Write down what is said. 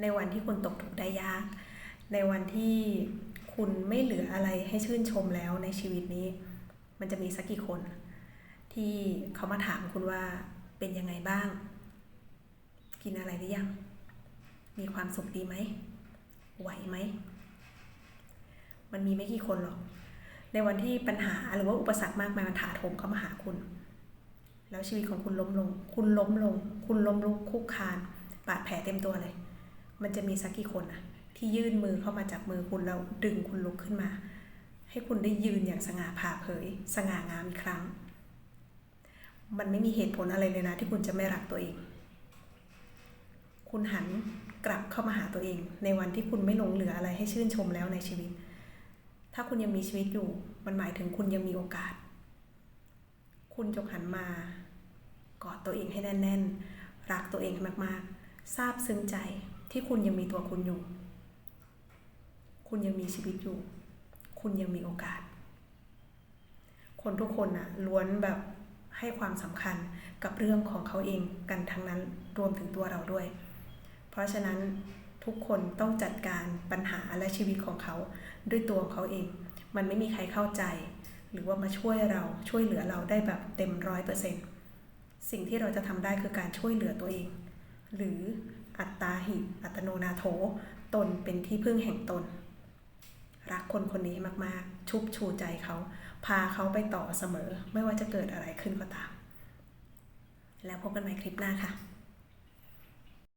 ในวันที่คุณตกทุกข์ได้ยาก ในวันที่คุณไม่เหลืออะไรให้ชื่นชมแล้วในชีวิตนี้ มันจะมีสักกี่คน ที่เขามาถามคุณว่าเป็นยังไงบ้าง กินอะไรหรือยัง มีความสุขดีไหม ไหวไหม มันมีไม่กี่คนหรอก ในวันที่ปัญหาหรือว่าอุปสรรคมากมายมันถาโถมเข้ามาหาคุณ แล้วชีวิตของคุณล้มลง คุณล้มลง คุณล้มลุกคุกคาน บาดแผลเต็มตัวเลย มันจะมีสักกี่คนอะที่ยื่นมือเข้ามาจับมือคุณแล้วดึงคุณลุกขึ้นมา ให้คุณได้ยืนอย่างสง่าผ่าเผย สง่างามอีกครั้ง มันไม่มีเหตุผลอะไรเลยนะที่คุณจะไม่รักตัวเอง คุณหันกลับเข้ามาหาตัวเอง ในวันที่คุณไม่หลงเหลืออะไรให้ชื่นชมแล้วในชีวิต ถ้าคุณยังมีชีวิตอยู่ มันหมายถึงคุณยังมีโอกาส คุณจงหันมากอดตัวเองให้แน่น ๆ รักตัวเองให้มากๆซาบซึ้งใจ ที่คุณยังมีตัวคุณอยู่ คุณยังมีชีวิตอยู่ คุณยังมีโอกาส คนทุกคนน่ะล้วนแบบให้ความสำคัญกับเรื่องของเขาเองกันทั้งนั้นรวมถึงตัวเราด้วย เพราะฉะนั้นทุกคนต้องจัดการปัญหาและชีวิตของเขาด้วยตัวของเขาเอง มันไม่มีใครเข้าใจ หรือว่ามาช่วยเราช่วยเหลือเราได้แบบเต็มร้อยเปอร์เซ็นต์สิ่งที่เราจะทำได้คือการช่วยเหลือตัวเอง หรือ อัตตาหิ อัตโนนาโถ ตนเป็นที่พึ่งแห่งตน รักคนคนนี้มากๆ ชุบชูใจเขา พาเขาไปต่อเสมอ ไม่ว่าจะเกิดอะไรขึ้นก็ตาม แล้วพบกันใหม่คลิปหน้าค่ะ